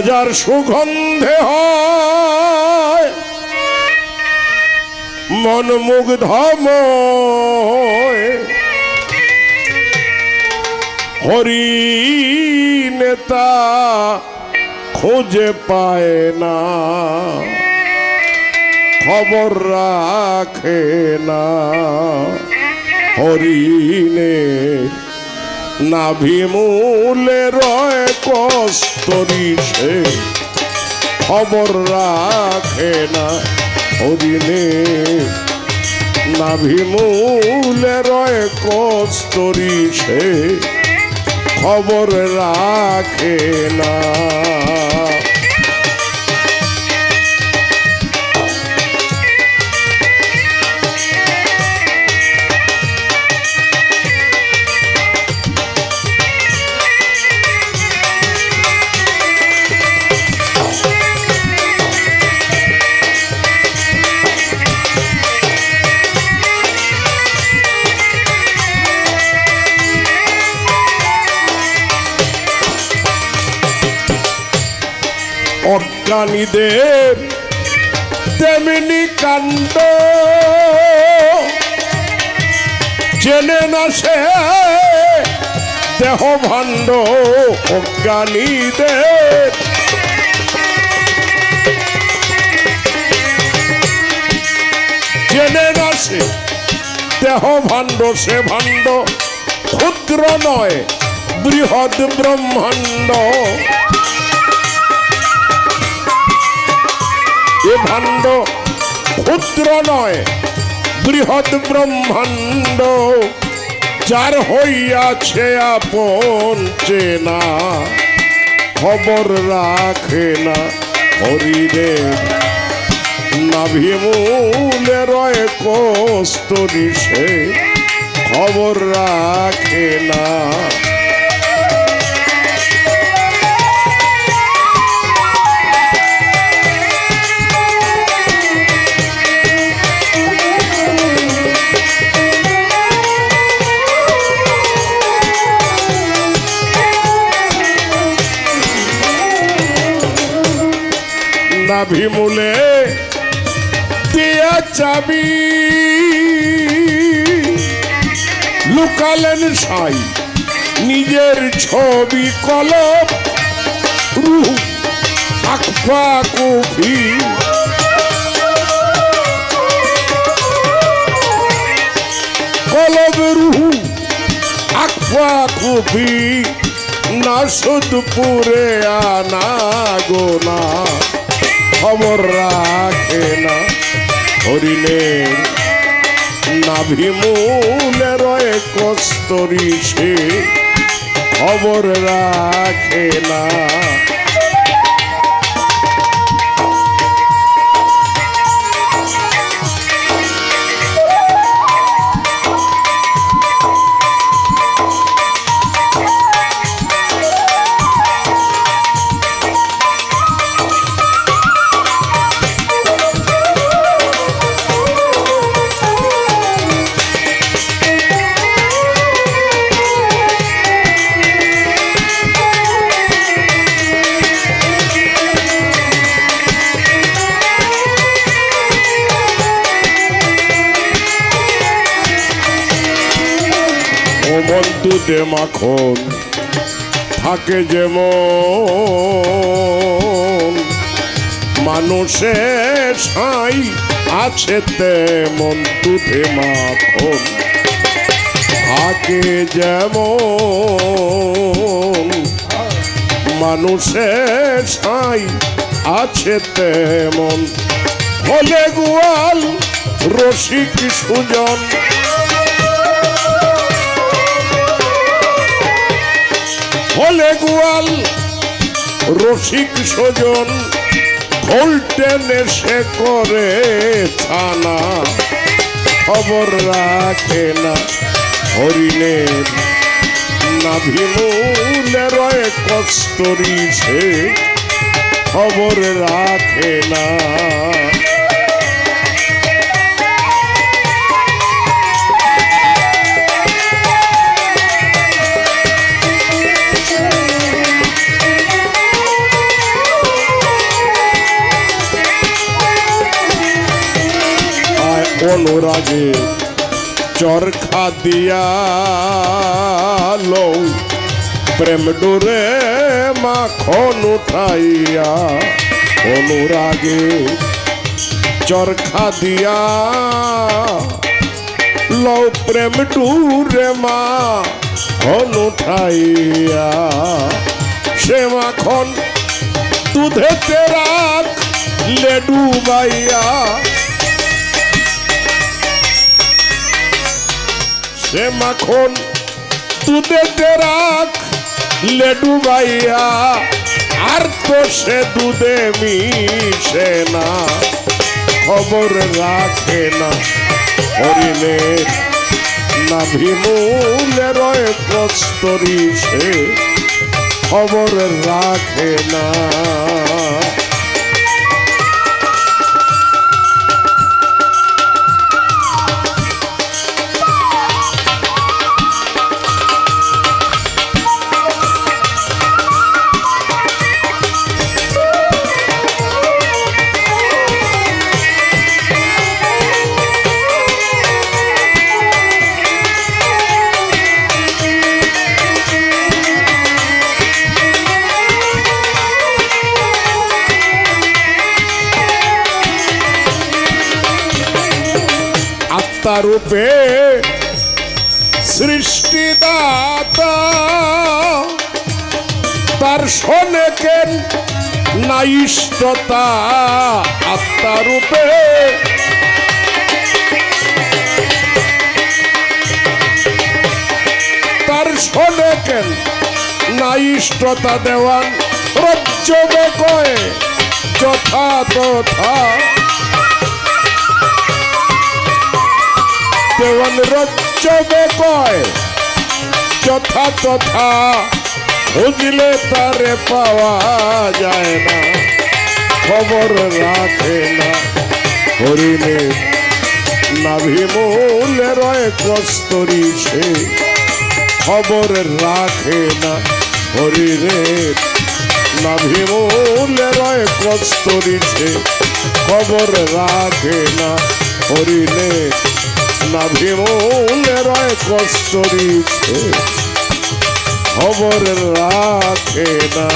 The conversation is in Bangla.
অজার সুগন্ধে হয়। মন মুগ্ধময় হরি নেতা খুঁজে পায় না। খবর রাখে না। হরিণের নাভিমূলে রয় কস্তরি সে খবর রাখে না হরিণে নাভিমূলে রয় কস্তরি সে খবর রাখে না। অজ্ঞানীদের তেমনি কাণ্ড। চেনে না সে দেহ ভাণ্ড অজ্ঞানীদের চেনে না সে দেহ ভাণ্ড, সে ভাণ্ড, ক্ষুদ্র নয়, বৃহৎ ব্রহ্মাণ্ড। এ ভাণ্ড ক্ষুদ্র নয়, বৃহৎ ব্রহ্মাণ্ড। যার হইয়াছে আপন চেনা, খবর রাখে না হরিদের নাভিমূলে রয় কস্তরি সে খবর রাখে না নাভিমূলে দিয়া চাবি। লুকালেন সাই নিজের ছবি কলম রুহ আকফা কফি কলম রুহু আকফা কফি না সুদপুরে আনা গোনা খবর রাখে না। হরিণের নাভিমূলে রয়ে কস্তরি সে। খবর রাখে না। দুধে মাখন থাকে যেমন মানুষের সাই আছে তেমন দুধে মাখন। থাকে যেমন মানুষের সাই আছে তেমন। হলে গোয়াল রসিক সুজন হলে গোয়াল, রসিক সজন ঘোলটেনে সে করে ছানা। খবর রাখে না হরিণের নাভিমূলে রয়ে কস্তরি সে। খবর রাখে না। অনুরাগে চরখা দিয়া লৌ প্রেম ডোরে মাখন উঠাইয়া, অনুরাগে, চরখা দিয়া লৌ প্রেম ডুরে মা খন উঠাইয়া। সে মাখন দুধেতে রাখ, লেডু বাইয়া সে মাখন দুধেতে রাখ লেডু বাইয়া, আর তো সে দুধে মিশে না। খবর রাখে না হরিণের নাভিমূলে রয়ে কস্তরি সে। খবর রাখে না। আত্মারূপে সৃষ্টিদাতা। তার শোনে নাইষ্টতা আত্মারূপে তার শোনে নাইষ্টতা দেওয়ান? রজ্জবে কয়ে যথা তথা। দেওয়ান রজ্জবে কয়। যথা তথা খুঁজলে তারে পাওয়া যায় না। খবর রাখে না। হরিণে নাভিমূলে রয় কস্তরি সে। খবর রাখে না। হরিণের নাভিমূলে রয় কস্তরি সে। খবর রাখে না। হরিণের নাভিমূলে কষ্ট দিচ্ছে খবর রাখে না।